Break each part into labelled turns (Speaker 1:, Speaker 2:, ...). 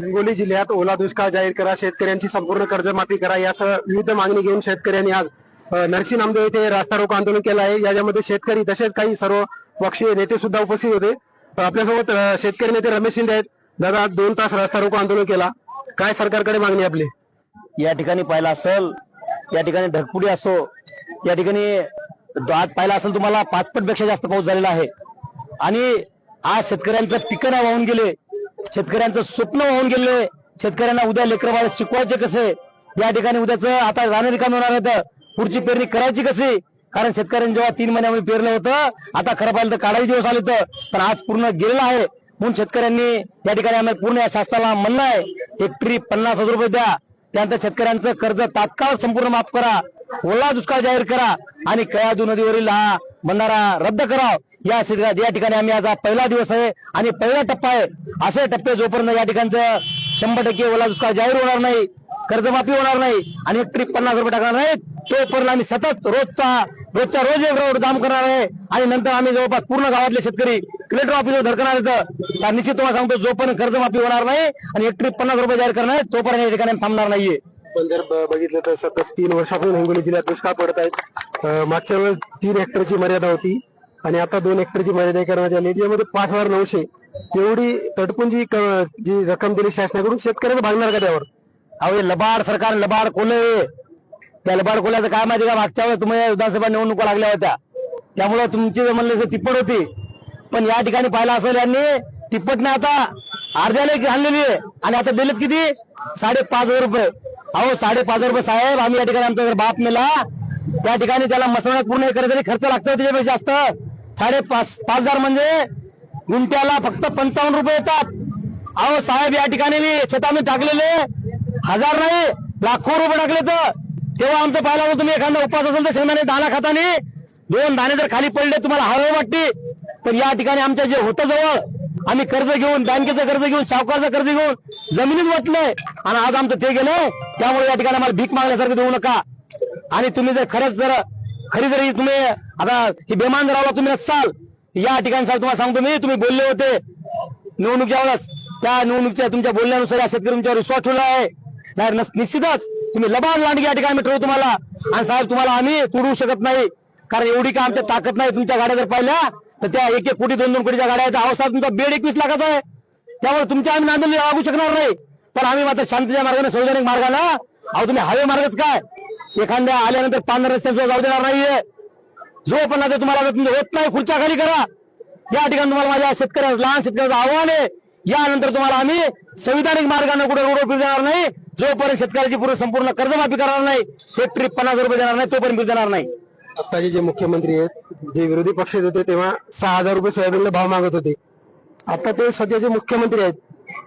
Speaker 1: हिंगोली जिल्ह्यात ओला दुष्काळ जाहीर करा शेतकऱ्यांची संपूर्ण कर्जमाफी करा यासह विविध मागणी घेऊन शेतकऱ्यांनी आज नरसी नामदेव येथे रास्ता रोको आंदोलन केलं आहे. याच्यामध्ये शेतकरी तसेच काही सर्व पक्षीय नेते सुद्धा उपस्थित होते. आपल्यासोबत शेतकरी नेते रमेश शिंदे आहेत. दादा दोन तास रास्ता रोको आंदोलन केला. काय सरकारकडे मागणी आपली?
Speaker 2: या ठिकाणी पाहिला असेल या ठिकाणी ढगपुडी असो या ठिकाणी आज पाहिला असेल तुम्हाला पाचपटपेक्षा जास्त पाऊस झालेला आहे. आणि आज शेतकऱ्यांचं पिकं नाही वाहून गेले शेतकऱ्यांचं स्वप्न वाहून गेले शेतकऱ्यांना उद्या लेकर बाळ शिकवायचे कसे? या ठिकाणी उद्याच आता राहणे रिकामी होणार आहेत पुढची पेरणी करायची कशी? कारण शेतकऱ्यांनी जेव्हा तीन महिन्यामध्ये पेरलं होतं आता खरं पाहिलं तर काढाही दिवस आले तर पण आज पूर्ण गेलेला आहे. म्हणून शेतकऱ्यांनी या ठिकाणी आम्ही पूर्ण या शासनाला म्हणणं आहे हेक्टरी पन्नास हजार रुपये द्या. त्यानंतर शेतकऱ्यांचं कर्ज तात्काळ संपूर्ण माफ करा. ओला दुष्काळ जाहीर करा. आणि कयाजू नदीवरील हा बंधारा रद्द कराव. या या ठिकाणी आम्ही आज पहिला दिवस आहे आणि पहिला टप्पा आहे. असे टप्पे जोपर्यंत या ठिकाणचं शंभर टक्के ओला दुष्काळ जाहीर होणार नाही कर्जमाफी होणार नाही आणि हेक्टरी पन्नास रुपये टाकणार नाही तोपर्यंत आम्ही सतत रोजचा रोजचा रोज एक रोड जाम करणार आहे. आणि नंतर आम्ही जवळपास पूर्ण गावातले शेतकरी कलेक्टर ऑफिसवर धडकणार आहेत. तर निश्चित तुम्हाला सांगतो जोपर्यंत कर्जमाफी होणार नाही आणि हेक्टरी पन्नास रुपये जाहीर करणार तोपर्यंत या ठिकाणी थांबणार नाहीये.
Speaker 1: आपण जर बघितलं तर सतत तीन वर्षापासून हिंगोली जिल्ह्यात दुष्काळ पडत आहेत. मागच्या वेळेस तीन हेक्टरची मर्यादा होती आणि आता दोन हेक्टरची मर्यादा करण्यात आली. त्यामध्ये पाच हजार नऊशे. एवढी तटपून जी जी रक्कम दिली शासनाकडून शेतकऱ्यांना भागणार का त्यावर?
Speaker 2: अहो लबाड सरकार लबाड कोल्हे त्या लबाड कोल्याचं काय माहिती का? मागच्या वेळेस तुम्हाला विधानसभा निवडणुका लागल्या होत्या. त्यामुळे तुमची म्हणले तिप्पट होती. पण या ठिकाणी पाहिलं असेल यांनी तिप्पटने आता अर्ध्याला आणलेली आहे. आणि आता दिलेत किती? साडेपाच हजार रुपये. अहो साडेपाच हजार रुपये साहेब आम्ही या ठिकाणी आमचा जर बाप मेला त्या ठिकाणी त्याला मसवण्यात पूर्ण करत खर्च लागतो त्याच्यापेक्षा जास्त. साडेपाच पाच हजार म्हणजे गुंट्याला फक्त पंचावन्न रुपये येतात. अहो साहेब या ठिकाणी मी शेतामध्ये टाकलेले. हजार नाही लाखो रुपये टाकले तर. तेव्हा आमचं पाहिलं होतं तुम्ही एखादा उपास असेल तर शेंगदाणे दाना खातानी दोन दाणे जर खाली पडले तुम्हाला हवं वाटते. पण या ठिकाणी आमच्या जे होतं जवळ आम्ही कर्ज घेऊन बँकेचं कर्ज घेऊन सावकारचं कर्ज घेऊन जमिनीत वाटलंय आणि आज आमचं ते गेलंय. त्यामुळे या ठिकाणी आम्हाला भीक मागण्यासारखं देऊ नका. आणि तुम्ही जर खरंच जर खरी जरी तुम्ही आता ही बेमान जर राहिला तुम्ही नसाल. या ठिकाणी साहेब तुम्हाला सांगतो मी तुम्ही बोलले होते. निवडणुकीच्या वेळेस त्या निवडणुकीच्या तुमच्या बोलण्यानुसार या शेतकरी तुमच्यावर विश्वास ठेवला आहे. नाही नस- निश्चितच तुम्ही लबाड लांडगी या ठिकाणी आम्ही ठेवू तुम्हाला. आणि साहेब तुम्हाला आम्ही तुडवू शकत नाही. कारण एवढी का आमच्या ताकद नाही. तुमच्या गाड्या जर पाहिल्या तर त्या एक एक कोटी दोन दोन कोटीच्या गाड्या आहेत. अवस्था तुमचा बेड एकवीस लाखाचा आहे. त्यामुळे तुमच्या आम्ही नांदेड लागू शकणार नाही. पण आम्ही मात्र शांतीच्या मार्गाने संवैधानिक मार्गाला अहो तुम्ही हवे मार्गच काय? एखाद्या आल्यानंतर पांढऱ्या रस्त्यावर जाऊ देणार नाहीये. जो पण आता तुम्हाला तुमचं होत नाही खुर्च्या खाली करा. या ठिकाणी तुम्हाला माझ्या शेतकऱ्या लहान शेतकऱ्याचं आव्हान आहे. यानंतर तुम्हाला आम्ही संविधानिक मार्गाने कुठे रोड फिरू देणार नाही. जोपर्यंत शेतकऱ्याची पूर्ण संपूर्ण कर्जमाफी करणार नाही हेक्टरी पन्नास रुपये देणार नाही तोपर्यंत देणार नाही.
Speaker 1: आत्ताचे जे मुख्यमंत्री आहेत जे विरोधी पक्ष होते तेव्हा सहा हजार रुपये सोयाबीनला भाव मागत होते. आता ते सध्याचे मुख्यमंत्री आहेत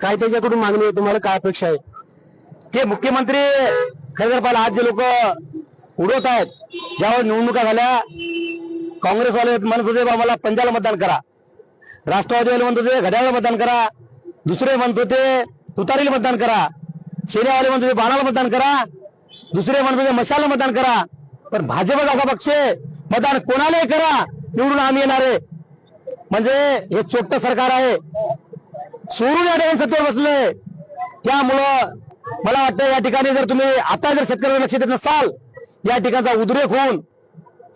Speaker 1: काय त्याच्याकडून मागणी आहे तुम्हाला काय अपेक्षा आहे?
Speaker 2: ते मुख्यमंत्री खरं तर पाहिलं आज जे लोक उडवत आहेत ज्यावर निवडणुका झाल्या काँग्रेसवाले म्हणत होते बा पंजाला मतदान करा. राष्ट्रवादीवाले म्हणत होते घड्याळला मतदान करा. दुसरे म्हणत होते तुतारीला मतदान करा. शेऱ्यावाले म्हणत होते बाणाला मतदान करा. दुसरे म्हणत होते मशाला मतदान करा. पण भाजप जागा पक्ष मतदान कोणालाही करा? निवडून आम्ही येणार आहे. म्हणजे हे चोट्ट सरकार आहे. सोडून या ठिकाणी सत्तेवर बसले. त्यामुळं मला वाटतं या ठिकाणी जर तुम्ही आता जर शेतकऱ्यांना लक्ष देत नसाल या ठिकाणचा उद्रेक होऊन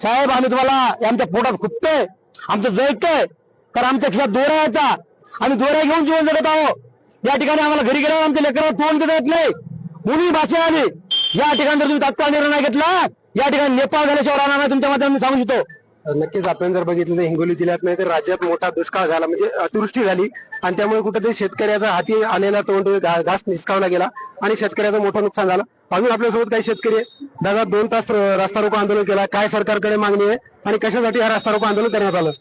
Speaker 2: साहेब आम्ही तुम्हाला आमच्या पोटात खुपतोय. आमचं जळतंय कारण आमच्या खिशात दोरा येतात आम्ही दोऱ्या घेऊन जीवन जगत आहोत. या ठिकाणी आम्हाला घरी गेल्यावर आमच्या लेकरांना तोंड देता येत नाही. मुली भाषा आली या ठिकाणी जर तुम्ही तात्काळ निर्णय घेतला या ठिकाणी नेपाळ झाल्याशिवाय राहणार नाही तुमच्या माध्यमातून सांगू शकतो.
Speaker 1: नक्कीच आपण जर बघितलं तर हिंगोली जिल्ह्यात नाही तर राज्यात मोठा दुष्काळ झाला म्हणजे अतिवृष्टी झाली. आणि त्यामुळे कुठेतरी शेतकऱ्याचा हाती आलेला तोंड घास निसकावला गेला आणि शेतकऱ्याचं मोठं नुकसान झालं. अजून आपल्यासोबत काही शेतकरी आहे. दादा दोन तास रास्ता रोको आंदोलन केला. काय सरकारकडे मागणी आहे आणि कशासाठी हा रास्ता रोको आंदोलन करण्यात आलं?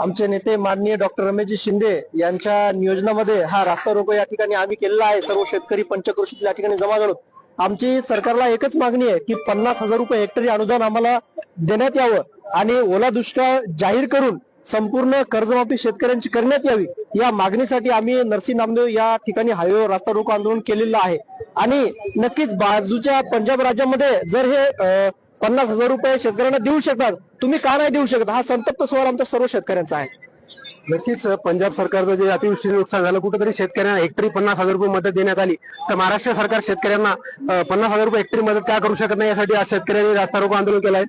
Speaker 3: आमचे नेते माननीय डॉक्टर रमेशजी शिंदे यांच्या नियोजनामध्ये हा रास्ता रोको या ठिकाणी आम्ही केलेला आहे. सर्व शेतकरी पंचक्रोशीत या ठिकाणी जमा झालो. आमची सरकारला एकच मागणी आहे की पन्नास हजार रुपये हेक्टरी अनुदान आम्हाला देण्यात यावं आणि ओला दुष्काळ जाहीर करून संपूर्ण कर्जमाफी शेतकऱ्यांची करण्यात यावी या मागणीसाठी आम्ही नरसी नामदेव या ठिकाणी हायवे रास्ता रोको आंदोलन केलेलं आहे. आणि नक्कीच बाजूच्या पंजाब राज्यामध्ये जर हे पन्नास हजार रुपये शेतकऱ्यांना देऊ शकतात तुम्ही का नाही देऊ शकत? हा संतप्त सवाल आमच्या सर्व शेतकऱ्यांचा आहे.
Speaker 1: नक्कीच पंजाब सरकारचं जे अतिवृष्टीने नुकसान झालं कुठेतरी शेतकऱ्यांना हेक्टरी पन्नास हजार रुपये मदत देण्यात आली. तर महाराष्ट्र सरकार शेतकऱ्यांना पन्नास हजार रुपये हेक्टरी मदत का करू शकत नाही यासाठी आज शेतकऱ्यांनी रास्ता रोको आंदोलन केलंय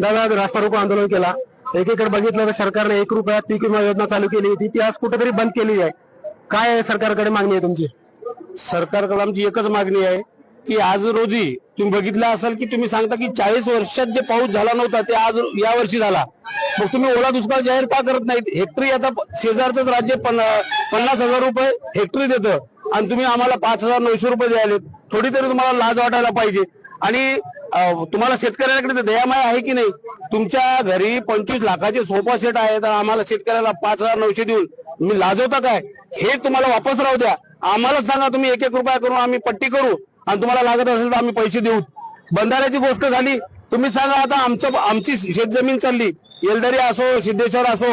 Speaker 1: दादा रास्ता रोको आंदोलन केला. एकीकडे बघितलं तर सरकारने एक रुपयात पीक विमा योजना चालू केली होती. ती आज कुठेतरी बंद केली आहे. काय सरकारकडे मागणी आहे तुमची?
Speaker 4: सरकारकडे आमची एकच मागणी आहे. की आज रोजी तुम्ही बघितलं असाल की तुम्ही सांगता की चाळीस वर्षात जे पाऊस झाला नव्हता ते आज या वर्षी झाला. मग तुम्ही ओला दुष्काळ जाहीर का करत नाहीत? हेक्टरी आता शेजारचंच राज्य पन्नास हजार रुपये हेक्टरी देतं. आणि तुम्ही आम्हाला पाच हजार नऊशे रुपये द्यायले थोडी तरी तुम्हाला लाज वाटायला पाहिजे. आणि तुम्हाला शेतकऱ्यांकडे दयामाय आहे की नाही? तुमच्या घरी पंचवीस लाखाचे सोफा सेट आहेत आणि आम्हाला शेतकऱ्याला पाच हजार नऊशे देऊन मी लाजवता काय? हे तुम्हाला वापस राहू द्या. आम्हाला सांगा तुम्ही एक एक रुपया करून आम्ही पट्टी करू. आणि तुम्हाला लागत असेल तर आम्ही पैसे देऊ. बंधाऱ्याची गोष्ट झाली. तुम्ही सांगा आता आमचं आमची शेतजमीन चालली. येलदरी असो सिद्धेश्वर असो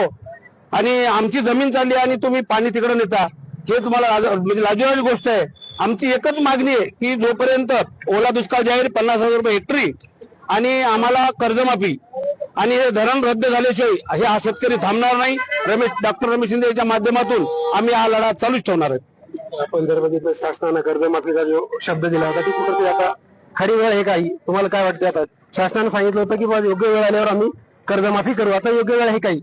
Speaker 4: आणि आमची जमीन चालली आणि तुम्ही पाणी तिकडे नेता. हे तुम्हाला म्हणजे लाजवाली गोष्ट आहे. आमची एकच मागणी आहे की जोपर्यंत ओला दुष्काळ जाहीर पन्नास हजार रुपये हेक्टरी आणि आम्हाला कर्जमाफी आणि हे धरण रद्द झाल्याशिवाय हे हा शेतकरी थांबणार नाही. रमेश डॉक्टर रमेश शिंदे यांच्या माध्यमातून आम्ही हा लढा चालूच ठेवणार आहे
Speaker 1: आपण जर बघितलं शासनानं कर्जमाफीचा जो शब्द दिला होता ती कुठं आता खरी वेळ आहे काही तुम्हाला काय वाटते आता? शासनानं सांगितलं होतं की योग्य वेळ आल्यावर आम्ही कर्जमाफी करू. आता योग्य वेळ आहे काही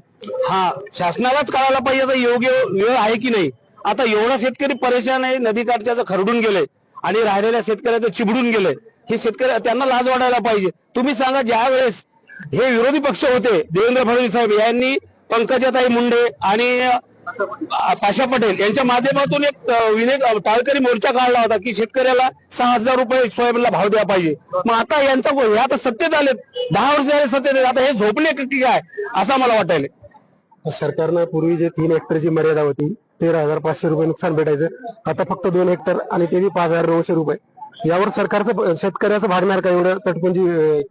Speaker 4: हा? शासनालाच कळायला पाहिजे आता योग्य वेळ आहे की नाही. आता एवढा शेतकरी परेशान आहे नदीकाठच्या खरडून गेले आणि राहिलेल्या शेतकऱ्याचं चिबडून गेले. हे शेतकरी त्यांना लाज वाटायला पाहिजे. तुम्ही सांगा ज्या वेळेस हे विरोधी पक्ष होते देवेंद्र फडणवीस साहेब यांनी पंकजाताई मुंडे आणि पाशा पटेल यांच्या माध्यमातून एक विनय टाळकरी मोर्चा काढला होता की शेतकऱ्याला सहा हजार रुपये सोयाबीनला भाव द्या पाहिजे. मग आता यांचा हे आता सत्तेत आलेत. दहा वर्ष झाले सत्तेत. आता हे झोपले की काय? असं मला वाटायला
Speaker 1: सरकारनं पूर्वी जे तीन हेक्टरची मर्यादा होती तेरा हजार पाचशे रुपये नुकसान भेटायचं. आता फक्त दोन हेक्टर आणि ते बी पाच हजार नऊशे रुपये. यावर सरकारचं शेतकऱ्याचं भागणार का एवढं तटपुंजी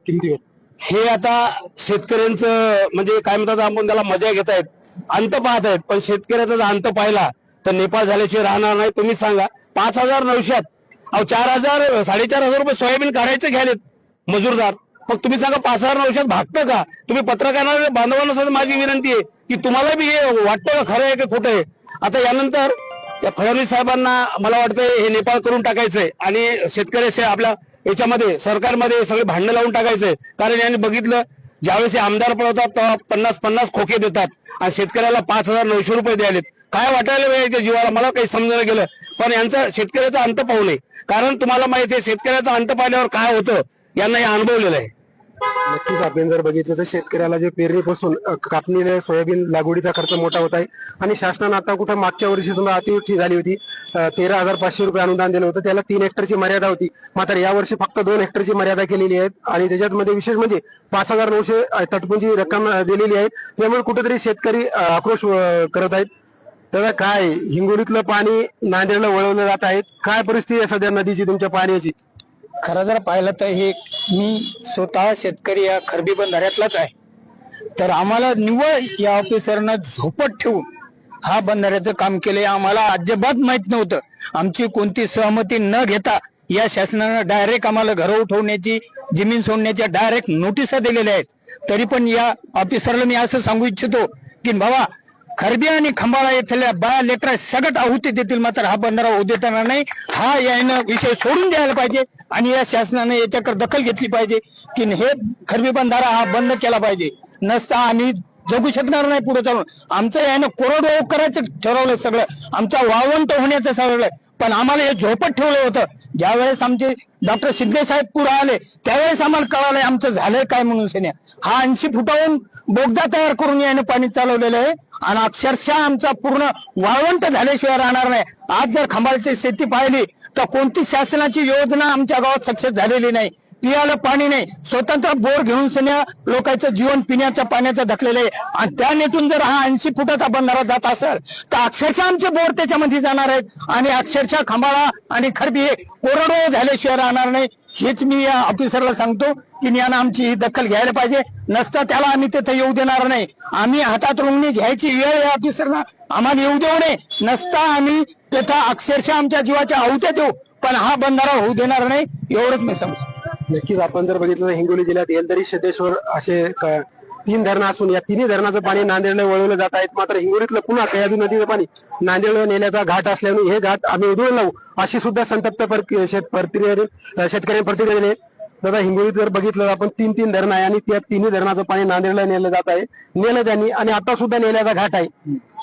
Speaker 1: किमतीवर?
Speaker 4: हे आता शेतकऱ्यांचं म्हणजे काय म्हणतात आपण त्याला मजा घेत आहेत अंत पाहत आहेत. पण शेतकऱ्याचा जर अंत पाहिला तर नेपाळ झाल्याशिवाय राहणार नाही. तुम्ही सांगा. पाच हजार नऊशात अहो चार हजार साडेचार हजार रुपये सोयाबीन काढायचे घ्यायलेत मजूरदार. मग तुम्ही सांगा पाच हजार नऊशात भागतं का? तुम्ही पत्रकारांना बांधवांना सुद्धा माझी विनंती आहे की तुम्हाला बी हे वाटतं का खरं आहे की खोटं आहे? आता यानंतर या फडणवीस साहेबांना मला वाटतंय हे नेपाळ करून टाकायचंय. आणि शेतकऱ्याचे आपल्या याच्यामध्ये सरकारमध्ये सगळे भांडणं लावून टाकायचंय. कारण यांनी बघितलं ज्यावेळेस हे आमदार पळवतात तेव्हा पन्नास पन्नास खोके देतात आणि शेतकऱ्याला पाच हजार नऊशे रुपये द्यायलेत. काय वाटायला वेळेच्या जीवाला? मला काही समजायला गेलं. पण यांचा शेतकऱ्याचा अंत पाहू नये. कारण तुम्हाला माहिती आहे शेतकऱ्याचा अंत पाहिल्यावर काय होतं? यांना हे अनुभवलेलं आहे.
Speaker 1: नक्कीच आपण जर बघितलं तर शेतकऱ्याला जे पेरणीपासून कापणीने सोयाबीन लागवडीचा खर्च मोठा होत आहे. आणि शासनानं आता कुठं मागच्या वर्षी सुद्धा अतिवृष्टी झाली होती. तेरा हजार पाचशे रुपये अनुदान दिलं होतं. त्याला तीन हेक्टरची मर्यादा होती. मात्र यावर्षी फक्त दोन हेक्टरची मर्यादा केलेली आहे. आणि त्याच्यामध्ये विशेष म्हणजे पाच हजार नऊशे तटपुंची तटपुंजी रक्कम दिलेली आहे. त्यामुळे कुठेतरी शेतकरी आक्रोश करत आहेत. दादा काय? हिंगोलीतलं पाणी नांदेडला वळवलं जात आहे. काय परिस्थिती आहे सध्या नदीची तुमच्या पाण्याची?
Speaker 5: खरं जर पाहिलं तर हे मी स्वतः शेतकरी या खरबी बंधाऱ्यातलाच आहे. तर आम्हाला निव्वळ या ऑफिसरनं झोपट ठेवून हा बंधाऱ्याचं काम केलंय. आम्हाला अजिबात माहीत नव्हतं. आमची कोणती सहमती न घेता या शासनानं डायरेक्ट आम्हाला घरं उठवण्याची जमीन सोडण्याच्या डायरेक्ट नोटिसा दिलेल्या आहेत. तरी पण या ऑफिसरला मी असं सांगू इच्छितो की बाबा खरबी आणि खंबाळा येथल्या बाया लेकरा सगळ्यात आहुती देतील. मात्र हा बंधारा होऊ देताना नाही. हा यानं विषय सोडून द्यायला पाहिजे. आणि या शासनाने याच्याकडे दखल घेतली पाहिजे की हे खरबी बंधारा हा बंद केला पाहिजे. नसता आम्ही जगू शकणार नाही पुढे चालून. आमचं यानं कोरडवाहू करायचं ठरवलं सगळं. आमचा वावंट होण्याचं सगळं पण आम्हाला हे झोपट ठेवलं होतं. ज्यावेळेस आमचे डॉक्टर शिंदे साहेब पुढे आले त्यावेळेस आम्हाला कळालंय आमचं झालंय काय म्हणून सेन्या. हा ऐंशी फुटाहून बोगदा तयार करून यानं पाणी चालवलेलं आहे. आणि अक्षरशः आमचा पूर्ण वाळवंट झाल्याशिवाय राहणार नाही. आज जर खंबाळची शेती पाहिली तर कोणती शासनाची योजना आमच्या गावात सक्सेस झालेली नाही? पियाला पाणी नाही. स्वतंत्र बोर घेऊन सन्या लोकांचं जीवन पिण्याच्या पाण्याचं धकलेलं आहे. आणि त्या नेतून जर हा ऐंशी फुटाचा बंधारा जात असेल तर अक्षरशः आमचे बोर त्याच्यामध्ये जाणार आहेत. आणि अक्षरशः खांबाळा आणि खरबी हे कोरडो झाल्याशिवाय राहणार नाही. हेच मी या ऑफिसरला सांगतो की यानं आमची ही दखल घ्यायला पाहिजे. नसता त्याला आम्ही तिथं येऊ देणार नाही. आम्ही हातात रुंगणी घ्यायची वेळ या ऑफिसरला आम्हाला येऊ देऊ नये. नसता आम्ही त्याचा अक्षरशः आमच्या जीवाच्या आहुत्या देऊ पण हा बंधारा होऊ देणार नाही एवढंच मी समज
Speaker 1: नक्कीच आपण जर बघितलं हिंगोली जिल्ह्यात येलदरी सिद्धेश्वर असे तीन धरणं असून या तिन्ही धरणाचं पाणी नांदेडला वळवलं जात आहेत. मात्र हिंगोलीतलं पुन्हा कयादू नदीचं पाणी नांदेडला नेल्याचा घाट असल्याने हे घाट आम्ही उधळून लावू अशी सुद्धा संतप्त शेत प्रतिक्रिया शेतकऱ्यांनी प्रतिक्रिया दिली दादा हिंगोलीत जर बघितलं आपण तीन तीन धरण आहे आणि त्या तिन्ही धरणाचं पाणी नांदेडला नेलं जात आहे. नेलं त्यांनी आणि आता सुद्धा नेल्याचा घाट आहे.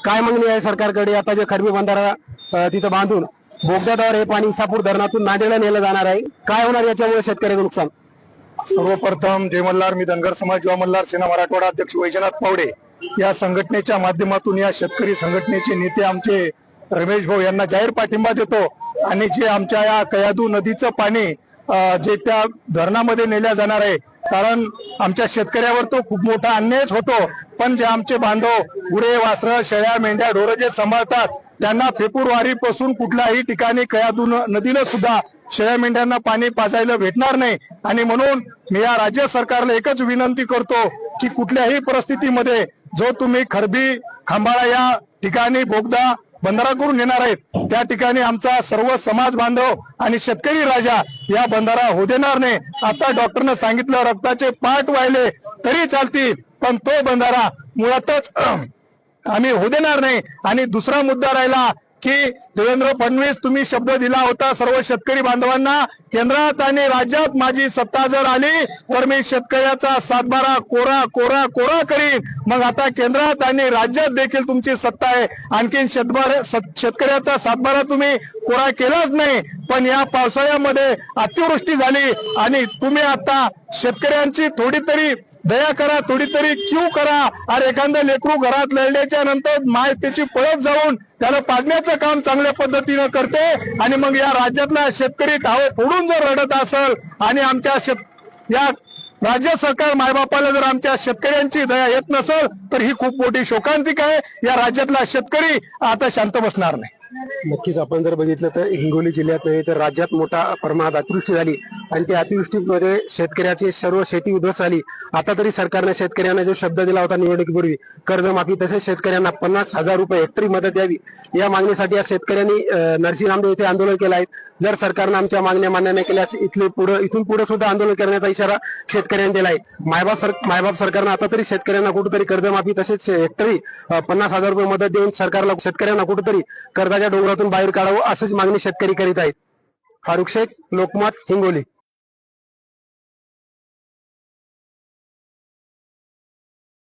Speaker 1: काय मागणी आहे सरकारकडे? आता जे खरबी बंधारा तिथं बांधून बोगद्याद्वारे हे पाणी इसापूर धरणातून नांदेडला नेलं जाणार आहे. काय होणार याच्यामुळे शेतकऱ्याचं नुकसान?
Speaker 6: सर्वप्रथम जय मल्हार मी धनगर समाज युवा मल्हार सेना मराठवाडा अध्यक्ष वैजनाथ पावडे या संघटनेच्या माध्यमातून या शेतकरी संघटनेचे नेते आमचे रमेश भाऊ यांना जाहीर पाठिंबा देतो. आणि जे आमच्या या कयादू नदीचं पाणी जे त्या धरणामध्ये नेल्या जाणार आहे. कारण आमच्या शेतकऱ्यावर तो खूप मोठा अन्यायच होतो. पण जे आमचे बांधव गुरे वासर शेळ्या मेंढ्या ढोरं जे सांभाळतात त्यांना फेब्रुवारी पासून कुठल्याही ठिकाणी कयादून नदीनं सुद्धा शेळ्या मेंढ्यांना पाणी पाजायला भेटणार नाही. आणि म्हणून मी या राज्य सरकारला एकच विनंती करतो की कुठल्याही परिस्थितीमध्ये जो तुम्ही खरबी खांबाळा या ठिकाणी बोगदा बंधारा करून येणार आहेत. त्या ठिकाणी आमचा सर्व समाज बांधव आणि शेतकरी राजा या बंधारा होऊ देणार नाही. आता डॉक्टरनं सांगितलं रक्ताचे पाठ वाहिले तरी चालतील पण तो बंधारा मुळातच आम्ही होऊ देणार नाही. आणि दुसरा मुद्दा राहिला की देवेंद्र फडणवीस तुम्ही शब्द दिला होता सर्व शेतकरी बांधवांना. केंद्रात आणि राज्यात माझी सत्ता जर आली तर मी शेतकऱ्याचा सातबारा कोरा कोरा कोरा करीन. मग आता केंद्रात आणि राज्यात देखील तुमची सत्ता आहे. आणखीन शेतबारा शेतकऱ्याचा सातबारा तुम्ही कोरा केलाच नाही. पण या पावसाळ्यामध्ये अतिवृष्टी झाली आणि तुम्ही आता शेतकऱ्यांची थोडी तरी दया करा थोडी तरी क्यू करा. अरे एखादं लेकरू घरात लढल्याच्या नंतर माय त्याची पळत जाऊन त्याला पाडण्याचं काम चांगल्या पद्धतीनं करते आणि मग या राज्यातला शेतकरी टावे फोडून जर रडत असेल आणि आमच्या शेत या राज्य सरकार मायबापाला जर आमच्या शेतकऱ्यांची दया येत नसेल तर ही खूप मोठी शोकांतिक आहे. या राज्यातला शेतकरी आता शांत बसणार नाही.
Speaker 1: नक्कीच आपण जर बघितलं तर हिंगोली जिल्ह्यात नाही तर राज्यात मोठा प्रमाणात अतिवृष्टी झाली. आणि त्या अतिवृष्टीमध्ये शेतकऱ्याची सर्व शेती उद्ध्वस्त झाली. आता तरी सरकारने शेतकऱ्यांना जो शब्द दिला होता निवडणुकीपूर्वी कर्जमाफी तसेच शेतकऱ्यांना पन्नास हजार रुपये हेक्टरी मदत द्यावी. या मागणीसाठी आज शेतकऱ्यांनी नरसिंह नरसी नामदेव येथे आंदोलन केलं आहे. जर सरकारनं आमच्या मागण्या मान्य नाही केल्यास इथले पुढे इथून पुढे सुद्धा आंदोलन करण्याचा इशारा शेतकऱ्यांनी दिला आहे. मायबाप सर मायबाप सरकारनं आता तरी शेतकऱ्यांना कुठेतरी कर्जमाफी तसेच हेक्टरी पन्नास हजार रुपये मदत देऊन सरकारला शेतकऱ्यांना कुठेतरी कर्जाच्या डोंगरातून बाहेर काढावं अशीच मागणी शेतकरी करीत आहेत. फारुख शेख लोकमत हिंगोली.